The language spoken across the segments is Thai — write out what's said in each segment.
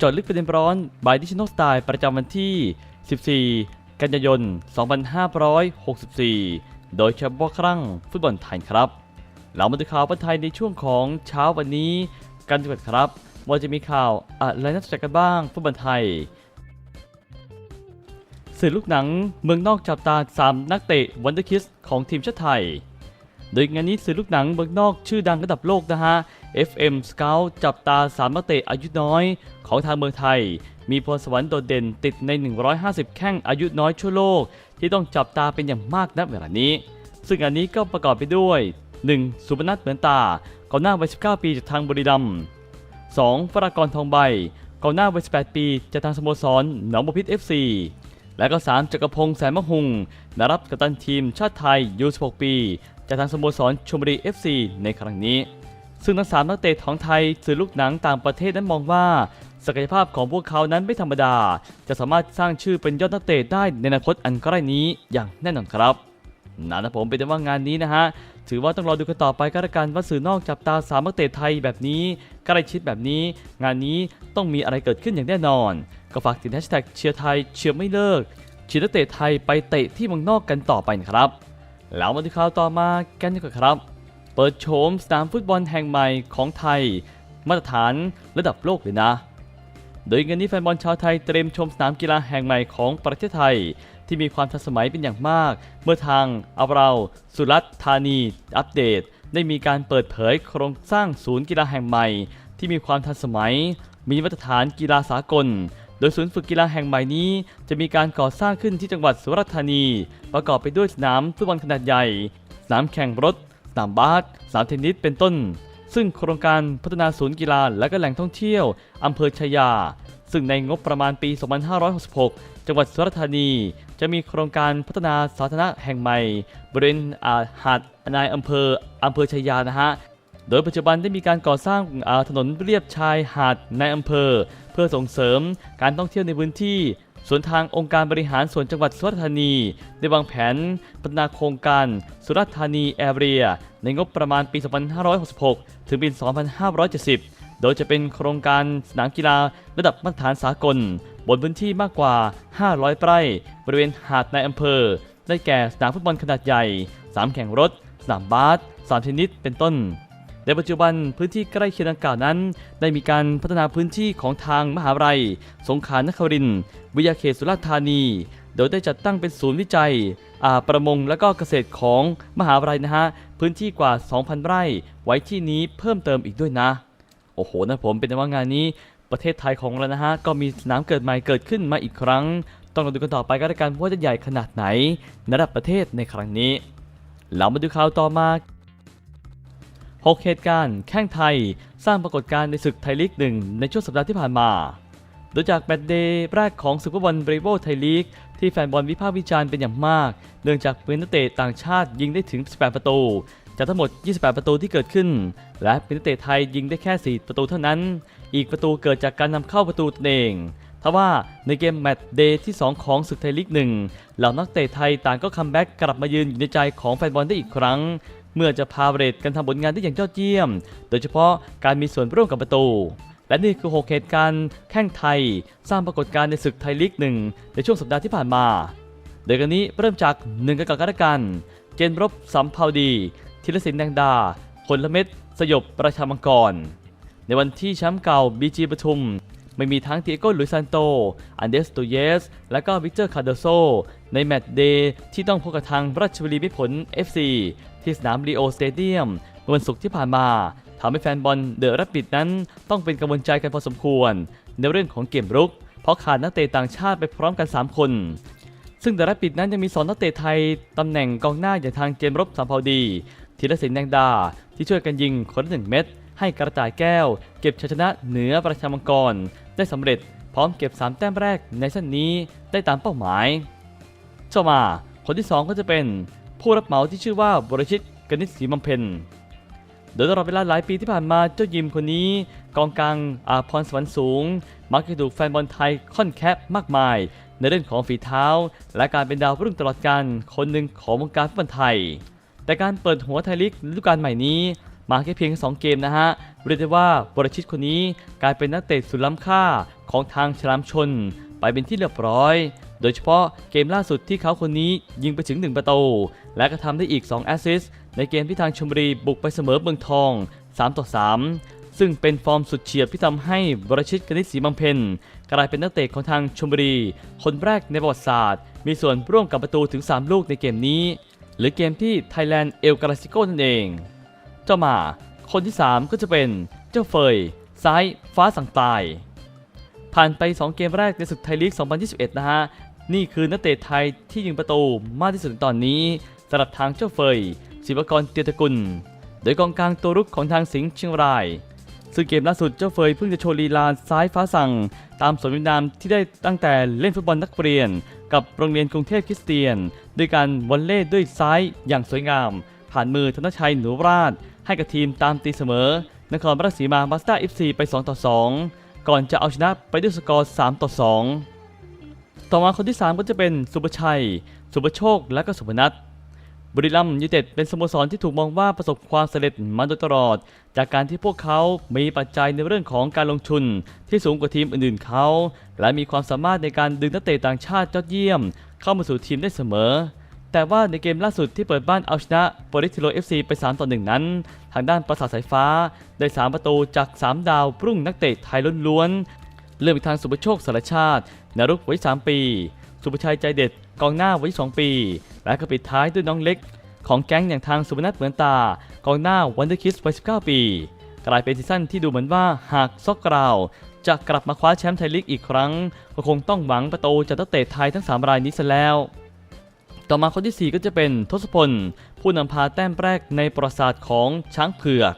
จาะลึกประเด็นร้อนบายดิจิทัลสไตล์ประจำวันที่ 14 กันยายน 2564 โดยเฉพาะครั้งฟุตบอลไทยครับ เรามาดูข่าวบอลไทยในช่วงของเช้าวันนี้กันดีกว่าครับ ว่าจะมีข่าวอะไรน่าสนใจกันบ้างฟุตบอลไทยสื่อลูกหนังเมืองนอกจับตา 3 นักเตะวันเดอร์คิสของทีมชาติไทย โดยงานนี้สื่อลูกหนังเมืองนอกชื่อดังระดับโลกนะฮะ FM Scout จับตา3นักเตะอายุน้อยของทางเมืองไทย มีพรสวรรค์โดดเด่นติดใน 150 แข้งอายุน้อยทั่วโลก ที่ต้องจับตาเป็นอย่างมากณเวลานี้ ซึ่งอันนี้ก็ประกอบไปด้วย 1. สุพนัทเหมือนตากองหน้าวัย 19 ปีจากทางบุรีรัมย์ 2. ฟรากรทองใบกองหน้าวัย 18 ปีจากทางสโมสรหนองบัวพิษ FC และก็ 3. จักรพงษ์แสนมะหุงนารับกัปตันทีมชาติไทยยู16ปี จากทางสโมสรชลบุรี FC ในครั้งนี้ ซึ่งทั้งสามนักเตะของไทยสื่อลูกหนังต่างประเทศนั้นมองว่า ศักยภาพของพวกเขานั้นไม่ธรรมดา จะสามารถสร้างชื่อเป็นยอดนักเตะได้ในอนาคตอันใกล้นี้อย่างแน่นอนครับนั่นนะผมเป็นแต่ว่างานนี้นะฮะ ถือว่าต้องรอดูกันต่อไปก็แล้วกันว่าสื่อนอกจับตาสามนักเตะไทยแบบนี้ใกล้ชิดแบบนี้ งานนี้ต้องมีอะไรเกิดขึ้นอย่างแน่นอน ก็ฝากติดแฮชแท็กเชียร์ไทยเชียร์ไม่เลิก ชียร์นักเตะไทยไปเตะที่เมืองนอกกันต่อไปนะครับ แล้วมาดูข่าวต่อมากันดีกว่าครับ เปิดโฉมสนามฟุตบอลแห่งใหม่ของไทย มาตรฐานระดับโลกเลยนะ โดยงานนี้แฟนบอลชาวไทยเตรียมชมสนามกีฬาแห่งใหม่ของประเทศไทย ที่มีความทันสมัยเป็นอย่างมาก เมื่อทางอาเราสุรัตน์ธานีอัปเดต ได้มีการเปิดเผยโครงสร้างศูนย์กีฬาแห่งใหม่ ที่มีความทันสมัย มีมาตรฐานกีฬาสากล โดยศูนย์ฝึกกีฬาแห่งใหม่นี้ จะมีการก่อสร้างขึ้นที่จังหวัดสุราษฎร์ธานี ประกอบไปด้วยสนามฟุตบอลขนาดใหญ่ สนามแข่งรถ สนามบาส สนามเทนนิส เป็นต้น ซึ่งโครงการพัฒนาศูนย์กีฬาและก็แหล่งท่องเที่ยวอำเภอชายา ซึ่งในงบประมาณปี 2566 จังหวัดสุราษฎร์ธานี จะมีโครงการพัฒนาสาธารณะแห่งใหม่บริเวณอาหาดนายอำเภออำเภอชายานะฮะโดยปัจจุบันได้มีการก่อสร้างอาถนนเรียบชายหาดในอำเภอ พื่อส่งเสริมการท่องเที่ยวในพื้นที่ส่วนทางองค์การบริหารส่วนจังหวัดสุราษฎร์ธานี ได้วางแผนพัฒนาโครงการสุราษฎร์ธานีแอเรีย ในงบประมาณปี 2566 ถึงปี 2570 โดยจะเป็นโครงการสนามกีฬาระดับมาตรฐานสากล บนพื้นที่มากกว่า 500 ไร่ บริเวณหาดในอำเภอ ได้แก่สนามฟุตบอลขนาดใหญ่ สามแข่งรถ สนามบาสสนามเทนนิส เป็นต้น ในปัจจุบันพื้นที่ใกล้เคียงดังกล่าวนั้น ได้มีการพัฒนาพื้นที่ของทางมหาวิทยาลัย สงขลานครินทร์วิทยาเขตสุราษฎร์ธานี โดยได้จัดตั้งเป็นศูนย์วิจัยอาประมงและก็เกษตรของมหาวิทยาลัยนะฮะพื้นที่กว่า 2,000 ไร่ ไว้ที่นี้เพิ่มเติมอีกด้วยนะ โอ้โหนะผมเป็นว่างานนี้ประเทศไทยของเรานะฮะก็มีสนามเกิดใหม่เกิดขึ้นมาอีกครั้ง ต้องรอดูกันต่อไปก็แล้วกันว่าจะใหญ่ขนาดไหนในระดับประเทศในครั้งนี้เรามาดูข่าวต่อมา 6 เหตุการณ์แข้งไทย สร้างปรากฏการณ์ในศึกไทยลีกหนึ่งในช่วงสัปดาห์ที่ผ่านมา โดยจากแมตช์เดย์แรกของศึกฟุตบอลบริโวไทยลีก ที่แฟนบอลวิพากษ์วิจารณ์เป็นอย่างมาก เนื่องจากเป็นนักเตะต่างชาติยิงได้ถึง 18 ประตู จากทั้งหมด 28 ประตูที่เกิดขึ้น และเป็นนักเตะไทยยิงได้แค่ 4 ประตูเท่านั้น อีกประตูเกิดจากการนำเข้าประตูตนเองทว่าในเกมแมตช์เดย์ที่ 2 ของศึกไทยลีกหนึ่งเหล่านักเตะไทยต่างก็คัมแบ็กกลับมายืนอยู่ในใจของแฟนบอลได้อีกครั้ง เมื่อจะพาเรตกันทำผลงานได้อย่างยอดเยี่ยม โดยเฉพาะการมีส่วนร่วมกับประตู และนี่คือ 6 เหตุการณ์แข้งไทย สร้างปรากฏการณ์ในศึกไทยลีกหนึ่งในช่วงสัปดาห์ที่ผ่านมา โดยกันนี้เริ่มจาก1กันกากันกันเจนรบสัมภาวดีธีรศิลป์แดงดาผละเม็ดสยบประชามังกร ในวันที่แชมป์เก่าบีจีปทุมไม่มีทั้งเตียโก้หลุยซานโต อันเดสตูเยส และก็วิกเตอร์คาร์โดโซ ในแมตช์เดย์ที่ต้องพบกับทางราชบุรีมิตรผล FC ที่สนามลีโอสเตเดียมเมื่อวันศุกร์ที่ผ่านมาทำให้แฟนบอลเดอะรับบิดนั้นต้องเป็นกังวลใจกันพอสมควร ในเรื่องของเกมรุก เพราะขาดนักเตะต่างชาติไปพร้อมกัน 3 คน ซึ่งเดอะรับบิดนั้นยังมีสองนักเตะไทยตำแหน่งกองหน้าอย่างทางเจมรบสามพาดีธีรศิลป์แดงดาที่ช่วยกันยิงคนละหนึ่งเม็ดให้กระต่ายแก้ว เก็บชัยชนะเหนือประชามังกร ได้สำเร็จพร้อมเก็บ 3 แต้มแรกในเส้นนี้ได้ตามเป้าหมายต่อมาคนที่ 2 ก็จะเป็น ผู้รับเหมาที่ชื่อว่าบริชิตกนิษฐ์ศรีบำเพ็ญโดยตลอดเวลาหลายปีที่ผ่านมาเจ้ายิมคนนี้ กองกลางอาพรสวรรค์สูง มักจะถูกแฟนบอลไทยค่อนแคบมากมาย ในเรื่องของฝีเท้า และการเป็นดาวรุ่งตลอดกาลคนหนึ่งของวงการฟุตบอลไทย แต่การเปิดหัวไทยลีกฤดูกาลใหม่นี้ มาแค่เพียง 2 เกมนะฮะเรียกได้ว่าบริชิตคนนี้กลายเป็นนักเตะสุดล้ำค่าของทางฉลามชน ไปเป็นที่เรียบร้อย โดยเฉพาะเกมล่าสุดที่เขาคนนี้ยิงไปถึง 1 ประตู และก็ทำได้อีก 2 แอสซิสต์ในเกมที่ทางชมบุรีบุกไปเสมอเมืองทอง 3 ต่อ 3ซึ่งเป็นฟอร์มสุดเฉียบที่ทำให้บรชิตกนิษฐ์ศรีบำเพ็ญกลายเป็นนักเตะของทางชมบุรี คนแรกในประวัติศาสตร์ มีส่วนร่วมกับประตูถึง 3 ลูกในเกมนี้ หรือเกมที่ไทยแลนด์เอลกาลาซิโกนั่นเอง เจ้ามา คนที่ 3 ก็จะเป็นเจ้าเฟย ซ้ายฟ้าสั่งตาย ผ่านไป 2 เกมแรกในศึกไทยลีก 2021 นะฮะ นี่คือนักเตะไทยที่ยิงประตูมากที่สุดตอนนี้สำหรับทางเจ้าเฟยศิวกรเตียตะกุล โดยกองกลางตัวรุกของทางสิงห์เชียงราย ซึ่งเกมล่าสุดเจ้าเฟยเพิ่งจะโชว์ลีลาซ้ายฟ้าสั่ง ตามสมญนามที่ได้ตั้งแต่เล่นฟุตบอลนักเรียน กับโรงเรียนกรุงเทพคริสเตียน ด้วยการวอลเล่ด้วยซ้ายอย่างสวยงาม ผ่านมือธนชัยหนูราช ให้กับทีมตามตีเสมอนครราชสีมามาสเตอร์เอฟซีไป 2 ต่อ 2 ก่อนจะเอาชนะไปด้วยสกอร์ 3 ต่อ 2 ต่อมาคนที่ 3 ก็จะเป็นสุภชัย สุภโชค และก็สุพนัทบุรีรัมย์ยูเต็ดเป็นสโมสรที่ถูกมองว่าประสบความสำเร็จมาโดยตลอด จากการที่พวกเขามีปัจจัยในเรื่องของการลงทุนที่สูงกว่าทีมอื่นๆเขา และมีความสามารถในการดึงนักเตะต่างชาติยอดเยี่ยม เข้ามาสู่ทีมได้เสมอ แต่ว่าในเกมล่าสุดที่เปิดบ้านเอาชนะโปริทิโลเอฟซีไป 3 ต่อ 1 นั้น ทางด้านประสาทสายฟ้า ได้ 3 ประตูจาก 3 ดาวปรุ่งนักเตะไทยล้วนๆเริ่มไปทางสุภโชคสารชาตินรุกไว้ 3 ปี สุภชัยใจเด็ดกองหน้าไว้ 2 ปี และก็ปิดท้ายด้วยน้องเล็ก ของแก๊งอย่างทางสุพนัทเหมือนตากองหน้าวันเดอร์คิสวัย19 ปี กลายเป็นซีซั่นที่ดูเหมือนว่าหากซอกกราวจะกลับมาคว้าแชมป์ไทยลีกอีกครั้งก็คงต้องหวังประตูจากนักเตะไทยทั้ง 3 รายนี้ซะแล้ว ต่อมาคนที่ 4 ก็จะเป็นทศพล ผู้นำพาแต้มแรกในประวัติศาสตร์ของช้างเผือก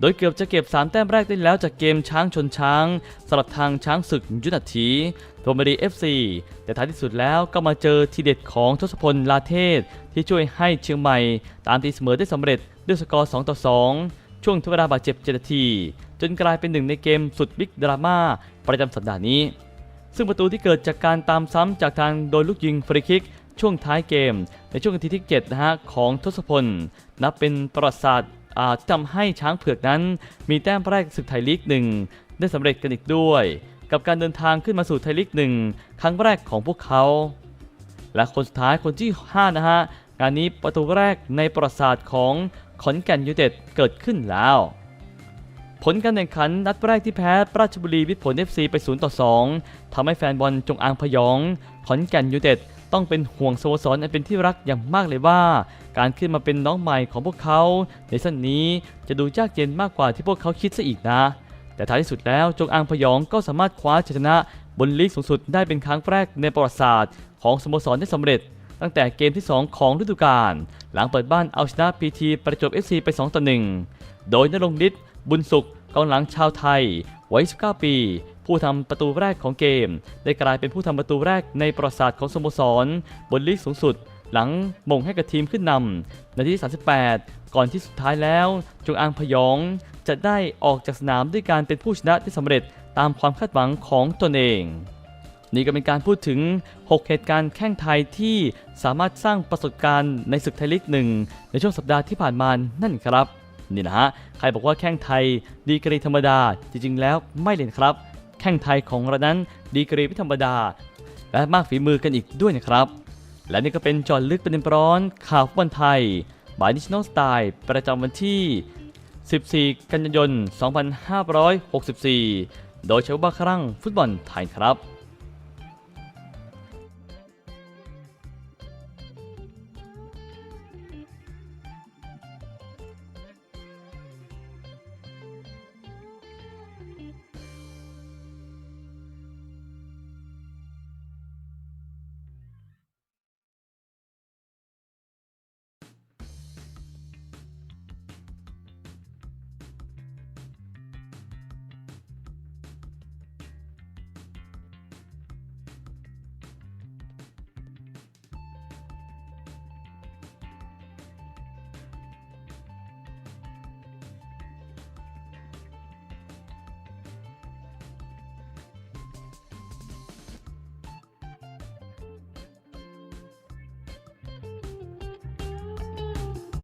โดยเกือบจะเก็บ 3 แต้มแรกได้แล้วจากเกมช้างชนช้างสำหรับทางช้างศึกยุทธทีโรมารี FC แต่ท้ายที่สุดแล้วก็มาเจอทีเด็ดของทศพลลาเทศ ที่ช่วยให้เชียงใหม่ ตามตีเสมอได้สำเร็จด้วยสกอร์ 2 ต่อ 2 ช่วงทดเวลาบาดเจ็บ7นาที จนกลายเป็นหนึ่งในเกมสุดบิ๊กดราม่าประจำสัปดาห์นี้ซึ่งประตูที่เกิดจากการตามซ้ำจากทางโดนลูกยิงฟรีคิก ช่วงท้ายเกม ในช่วงนาทีที่7นะฮะของทศพล นับเป็นประวัติศาสตร์อ่าที่ทำให้ช้างเผือกนั้น มีแต้มแรกศึกไทยลีกหนึ่งได้สำเร็จกันอีกด้วย กับการเดินทางขึ้นมาสู่ไทยลีกหนึ่งครั้งแรกของพวกเขา และคนสุดท้ายคนที่ 5 นะฮะงานนี้ประตูแรกในประวัติศาสตร์ของขอนแก่นยูเต็ดเกิดขึ้นแล้ว ผลการแข่งขันนัดแรกที่แพ้ราชบุรีวิทผล FC ไป 0 ต่อ 2ทำให้แฟนบอลจงอางพยอง ขอนแก่นยูเต็ด ต้องเป็นห่วงสโมสรอันเป็นที่รักอย่างมากเลยว่า การขึ้นมาเป็นน้องใหม่ของพวกเขา ในสั้นนี้จะดูยากเย็นมากกว่าที่พวกเขาคิดซะอีกนะ แต่ท้ายที่สุดแล้วจงอางพยองก็สามารถคว้าชัยชนะบนลีกสูงสุดได้เป็นครั้งแรกในประวัติศาสตร์ของสโมสรได้สำเร็จ ตั้งแต่เกมที่ 2 ของฤดูกาลหลังเปิดบ้านเอาชนะพีทีประจวบ FC ไป2ต่อ1โดยนรงค์ฤทธิ์บุญสุขกองหลังชาวไทย วัย 19 ปี ผู้ทำประตูแรกของเกม ได้กลายเป็นผู้ทำประตูแรกในประวัติศาสตร์ของสโมสร บนลีกสูงสุด หลังมงให้กับทีมขึ้นนำนาที่38 ก่อนที่สุดท้ายแล้ว จงอางพยอง จะได้ออกจากสนามด้วยการเป็นผู้ชนะที่สำเร็จตามความคาดหวังของตนเอง นี่ก็เป็นการพูดถึง 6 เหตุการณ์แข่งไทยที่สามารถสร้างประสบการณ์ในศึกไทยลีกหนึ่งในช่วงสัปดาห์ที่ผ่านมานั่นครับ นี่นะฮะ ใครบอกว่าแข้งไทยดีกรีธรรมดา จริงๆแล้วไม่เลยครับ แข้งไทยของเรานั้นดีกรีไม่ธรรมดา และมากฝีมือกันอีกด้วยนะครับ และนี่ก็เป็นจอดลึกประเด็นร้อนข่าวฟุตบอลไทยบายนิชโนสไตล์ประจำวันที่ 14 กันยายน 2564 โดยเชาวบ้าครั่งฟุตบอลไทยครับ